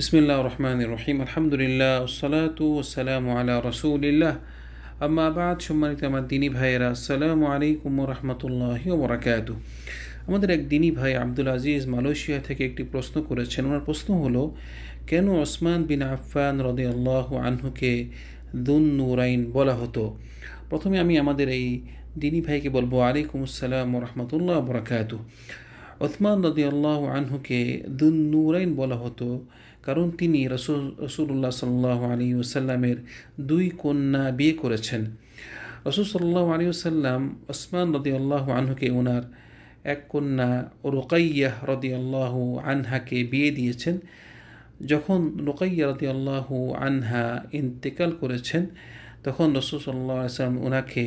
বিসমিল্লাহ রহমান রহিম আলহামদুলিল্লাহ ওসালাতু ওসালাম আলা রসুলিল্লাহ আম্মা বাদ সম্মানিত আমার দিনী ভাইয়েরা, আসসালামু আলাইকুম রহমতুল্লাহ ওবরাকাতু আমাদের এক দিনী ভাই আব্দুল আজিজ মালয়েশিয়া থেকে একটি প্রশ্ন করেছেন। ওনার প্রশ্ন হলো, কেন ওসমান বিন আফান রদি আল্লাহ আনহুকে দুন নুরাইন বলা হতো? প্রথমে আমি আমাদের এই দিনী ভাইকে বলব, আলাইকুম আসসালাম রহমতুল্লাহ বরাকাতু ওসমান রদি আল্লাহ আনহুকে দুন নুরাইন বলা হতো, কারণ তিনি রসুল রসুল্লাহ সাল্লাহ আলী ওসাল্লামের দুই কন্যা বিয়ে করেছেন। রসুল সাল্লাহ আলী ওসাল্লাম ওসমান রদি আল্লাহ আনহুকে ওনার এক কন্যা রোকাইয়াহ রদি আল্লাহ আনহাকে বিয়ে দিয়েছেন। যখন রোকাইয়া রদি আল্লাহ আনহা ইন্তেকাল করেছেন, তখন রসুল সাল্লাহ আসলাম ওনাকে,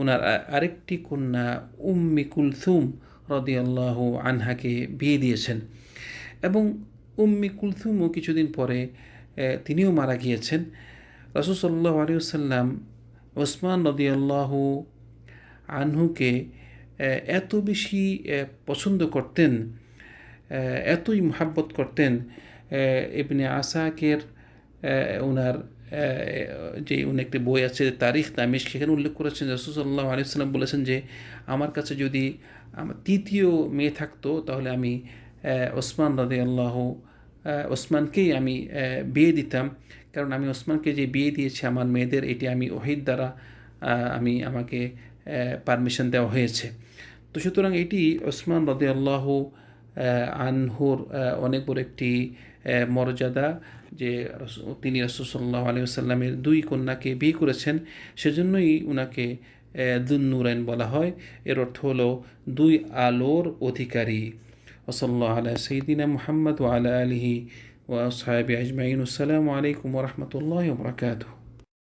ওনার আরেকটি কন্যা উম্মি কুলথুম রদি আল্লাহ আনহাকে বিয়ে দিয়েছেন। এবং উম্মি কুলথুমও কিছুদিন পরে তিনিও মারা গিয়েছেন। রসুল সাল্লাহ আলিয়াল্লাম ওসমান রদিয়াল্লাহ আনহুকে এত বেশি পছন্দ করতেন এতই মোহাব্বত করতেন এমনি আসাকের ওনার যে উনি একটি বই আছে, তারিখ তামিশ সেখানে উল্লেখ করেছেন রসুল্লাহ আলিয়াল্লাম বলেছেন যে আমার কাছে যদি আমার তৃতীয় মেয়ে থাকতো, তাহলে আমি ওসমান রাদে আল্লাহ ওসমানকেই আমি বিয়ে দিতাম। কারণ আমি ওসমানকে যে বিয়ে দিয়েছি আমার মেয়েদের, এটি আমি ওহিদ দ্বারা আমি আমাকে পারমিশন দেওয়া হয়েছে। তো সুতরাং এটি ওসমান রদে আল্লাহ আনহুর অনেক বড় একটি মর্যাদা যে তিনি রসুল্লাহ আলিয়াল্লামের দুই কন্যাকে বিয়ে করেছেন, সেজন্যই উনাকে দুনুরাইন বলা হয়। এর অর্থ হলো দুই আলোর অধিকারী। ওসল্লাহ আলা সঈদিনা মোহাম্মদ ওয়ালা আলহি ওয়া সাহেব আজমাইন। আসসালামু আলাইকুম রহমতুল্লাহ বরকাতু